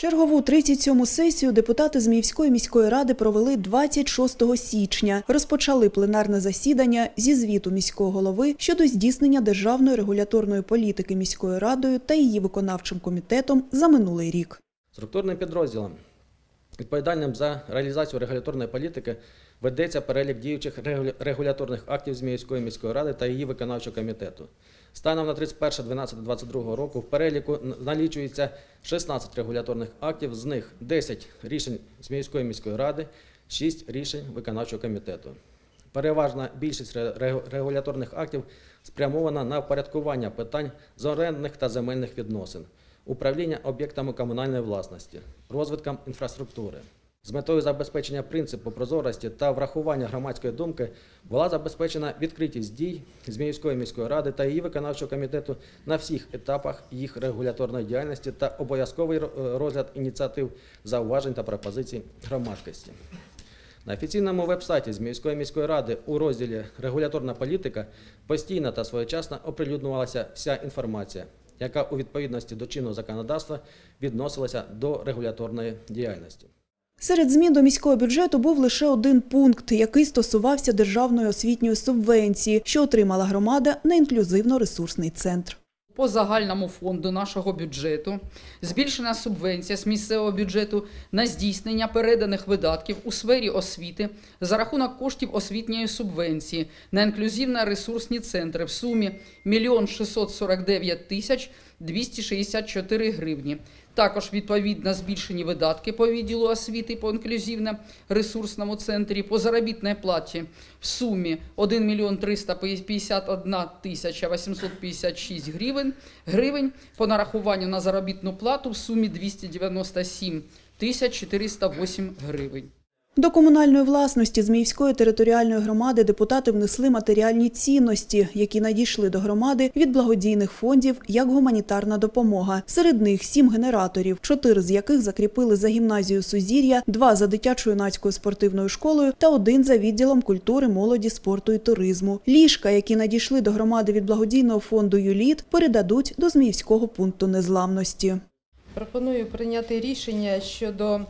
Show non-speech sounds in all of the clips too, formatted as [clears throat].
Чергову 37-му сесію депутати з Міївської міської ради провели 26 січня. Розпочали пленарне засідання зі звіту міського голови щодо здійснення державної регуляторної політики міською радою та її виконавчим комітетом за минулий рік. Структурним підрозділом, відповідальним за реалізацію регуляторної політики, ведеться перелік діючих регуляторних актів Зміївської міської ради та її виконавчого комітету. Станом на 31.12.22 року в переліку налічується 16 регуляторних актів, з них 10 рішень Зміївської міської ради, 6 рішень виконавчого комітету. Переважна більшість ре- ре- регуляторних актів спрямована на впорядкування питань з орендних та земельних відносин, управління об'єктами комунальної власності, розвитком інфраструктури. З метою забезпечення принципу прозорості та врахування громадської думки була забезпечена відкритість дій Зміївської міської ради та її виконавчого комітету на всіх етапах їх регуляторної діяльності та обов'язковий розгляд ініціатив, зауважень та пропозицій громадськості. На офіційному вебсайті Зміївської міської ради у розділі Регуляторна політика постійно та своєчасно оприлюднювалася вся інформація, яка у відповідності до чинного законодавства відносилася до регуляторної діяльності. Серед змін до міського бюджету був лише один пункт, який стосувався державної освітньої субвенції, що отримала громада на інклюзивно-ресурсний центр. По загальному фонду нашого бюджету збільшена субвенція з місцевого бюджету на здійснення переданих видатків у сфері освіти за рахунок коштів освітньої субвенції на інклюзивно-ресурсні центри в сумі 1 649 тисяч 264 гривні. Також відповідно збільшені видатки по відділу освіти по інклюзивно-ресурсному центрі по заробітній платі в сумі 1 мільйон 351 тисяча 856 гривень, гривень по нарахуванню на заробітну плату в сумі 297 тисяч 408 гривень. До комунальної власності Зміївської територіальної громади депутати внесли матеріальні цінності, які надійшли до громади від благодійних фондів як гуманітарна допомога. Серед них сім генераторів, чотири з яких закріпили за гімназію Сузір'я, два за дитячо-юнацькою спортивною школою та один за відділом культури, молоді, спорту і туризму. Ліжка, які надійшли до громади від благодійного фонду ЮЛІТ, передадуть до Зміївського пункту незламності. Пропоную прийняти рішення щодо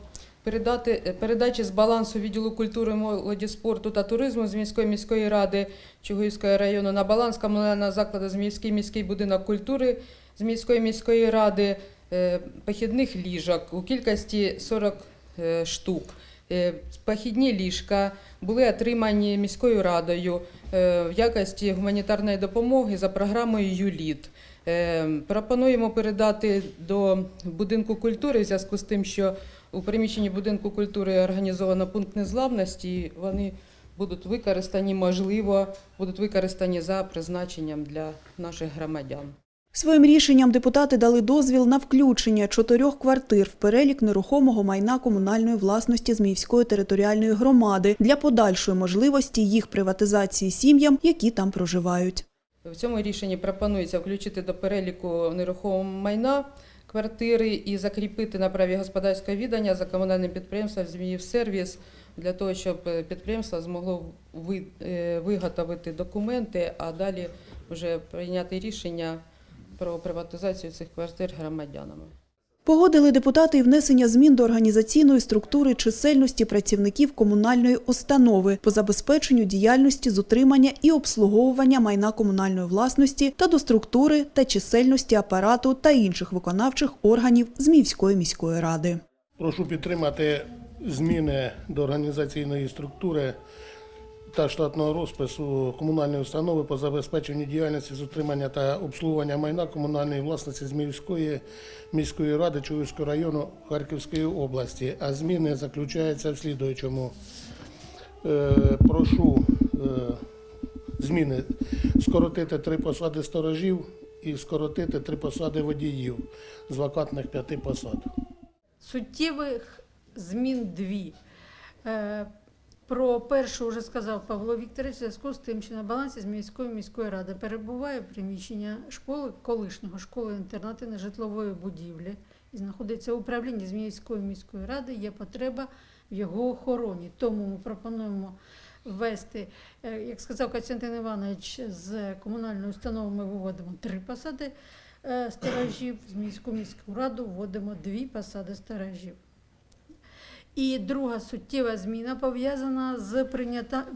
передати, передачі з балансу відділу культури, молоді, спорту та туризму з міської міської ради Чугуївського району на баланс комунального закладу Зміївський міський міський будинок культури з міської міської ради е, похідних ліжок у кількості 40 е, штук. Е, Похідні ліжка були отримані міською радою е, в якості гуманітарної допомоги за програмою ЮЛІТ. Е, Пропонуємо передати до будинку культури в зв'язку з тим, що у приміщенні будинку культури організовано пункт незламності. і Вони будуть використані, можливо, будуть використані за призначенням для наших громадян. Своїм рішенням депутати дали дозвіл на включення чотирьох квартир в перелік нерухомого майна комунальної власності Зміївської територіальної громади для подальшої можливості їх приватизації сім'ям, які там проживають. В цьому рішенні пропонується включити до переліку нерухомого майна квартири і закріпити на праві господарського віддання за комунальним підприємством «Зміївсервіс» для того, щоб е, підприємство змогло е, виготовити документи, а далі вже прийняти рішення про приватизацію цих квартир громадянами. Погодили депутати і внесення змін до організаційної структури чисельності працівників комунальної установи по забезпеченню діяльності з утримання і обслуговування майна комунальної власності та до структури та чисельності апарату та інших виконавчих органів Зміївської міської ради. Прошу підтримати зміни до організаційної структури та штатного розпису комунальної установи по забезпеченню діяльності з утримання та обслуговування майна комунальної власності Зміївської міської ради Чуївського району Харківської області. А зміни заключаються в слідуючому. Е, Прошу е, зміни скоротити три посади сторожів і скоротити три посади водіїв з вакантних п'яти посад. Суттєвих змін дві. Про першу вже сказав Павло Вікторович, в зв'язку з тим, що на балансі з міської міської ради перебуває приміщення школи колишнього школи інтернату нежитлової будівлі і знаходиться в управлінні Зміївської міської ради, є потреба в його охороні. Тому ми пропонуємо ввести, е, як сказав Костянтин Іванович, з комунальної установи ми виводимо три посади е, сторожів, з міську міську раду вводимо дві посади сторожів. І друга суттєва зміна пов'язана з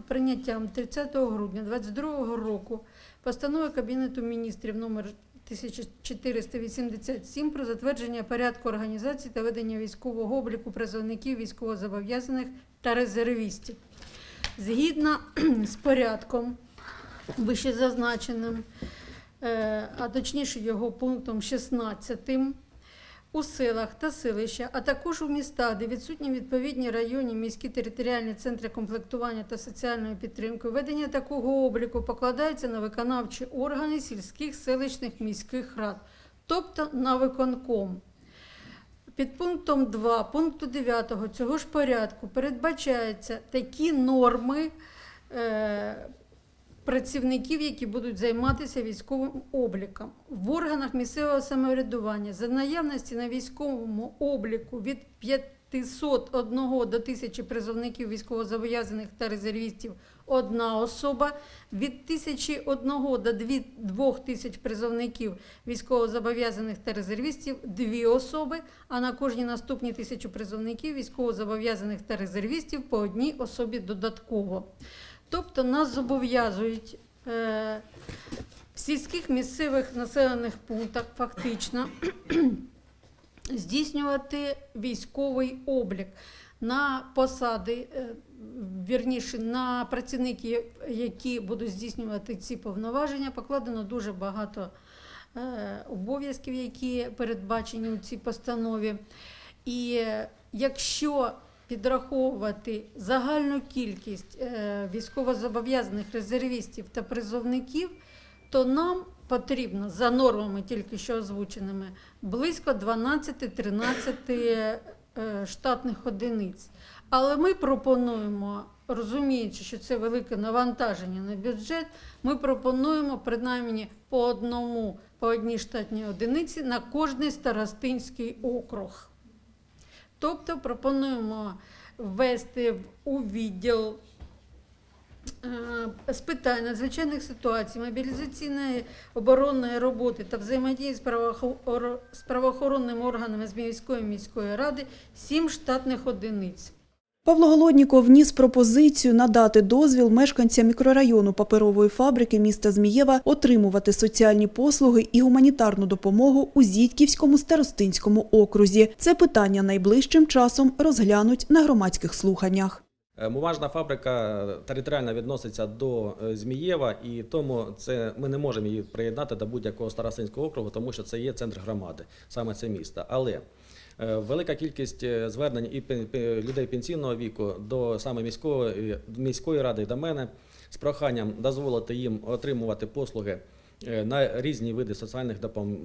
прийняттям 30 грудня 2022 року постанови Кабінету міністрів номер 1487 про затвердження порядку організації та ведення військового обліку призовників військовозобов'язаних та резервістів. Згідно [clears throat] з порядком, вищезазначеним, е, а точніше його пунктом 16, у селах та селища, а також у містах, де відсутні відповідні районні міські територіальні центри комплектування та соціальної підтримки, ведення такого обліку покладається на виконавчі органи сільських, селищних, міських рад, тобто на виконком. Під пунктом 2 пункту 9 цього ж порядку передбачаються такі норми е, працівників, які будуть займатися військовим обліком в органах місцевого самоврядування за наявності на військовому обліку від 501 до 1000 призовників військовозобов'язаних та резервістів одна особа, від 1001 до 2000 призовників військовозобов'язаних та резервістів дві особи, а на кожні наступні тисячу призовників військовозобов'язаних та резервістів по одній особі додатково. Тобто нас зобов'язують е, в сільських місцевих населених пунктах фактично [clears throat] здійснювати військовий облік на посади, е, вірніше на працівників, які будуть здійснювати ці повноваження, покладено дуже багато е, обов'язків, які передбачені у цій постанові. І якщо підраховувати загальну кількість е, військовозобов'язаних резервістів та призовників, то нам потрібно за нормами, тільки що озвученими, близько 12-13 е, штатних одиниць. Але ми пропонуємо, розуміючи, що це велике навантаження на бюджет, ми пропонуємо принаймні по одному, по одній штатній одиниці на кожний старостинський округ. Тобто пропонуємо ввести у відділ е, з питань надзвичайних ситуацій, мобілізаційної оборонної роботи та взаємодії з правоохоронними органами з міської міської ради сім штатних одиниць. Павло Голодніков вніс пропозицію надати дозвіл мешканцям мікрорайону паперової фабрики міста Змієва отримувати соціальні послуги і гуманітарну допомогу у Зітьківському старостинському окрузі. Це питання найближчим часом розглянуть на громадських слуханнях. Е, Бумажна фабрика територіально відноситься до е, Змієва, і тому це ми не можемо її приєднати до будь-якого старостинського округу, тому що це є центр громади, саме це місто. Але е, велика кількість е, звернень і людей пенсійного віку до саме міської, міської ради до мене з проханням дозволити їм отримувати послуги е, на різні види соціальних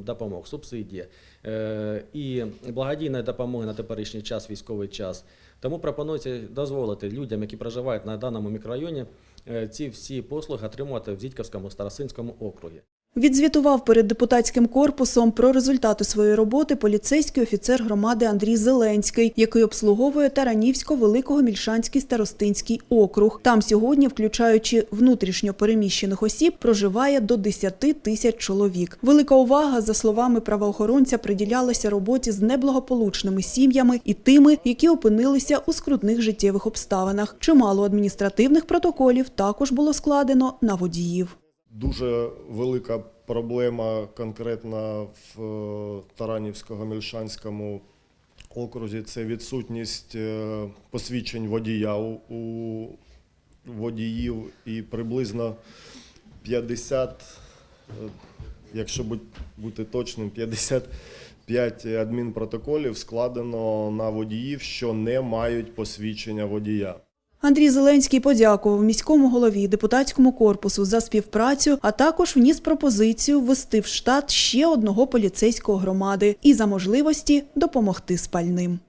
допомог, субсидії е, і благодійної допомоги на теперішній час, військовий час. Тому пропонується дозволити людям, які проживають на даному мікрорайоні, е, ці всі послуги отримувати в Зітьківському старосинському округі. Відзвітував перед депутатським корпусом про результати своєї роботи поліцейський офіцер громади Андрій Зеленський, який обслуговує Таранівсько-Великого Мільшанський старостинський округ. Там сьогодні, включаючи внутрішньо переміщених осіб, проживає до 10 тисяч чоловік. Велика увага, за словами правоохоронця, приділялася роботі з неблагополучними сім'ями і тими, які опинилися у скрутних життєвих обставинах. Чимало адміністративних протоколів також було складено на водіїв. Дуже велика проблема конкретно в е, Таранівському Мільшанському окрузі це відсутність е, посвідчень водія у, у водіїв і приблизно 50, е, якщо бути точним, 55 адмінпротоколів складено на водіїв, що не мають посвідчення водія. Андрій Зеленський подякував міському голові депутатському корпусу за співпрацю, а також вніс пропозицію ввести в штат ще одного поліцейського громади і за можливості допомогти спальним.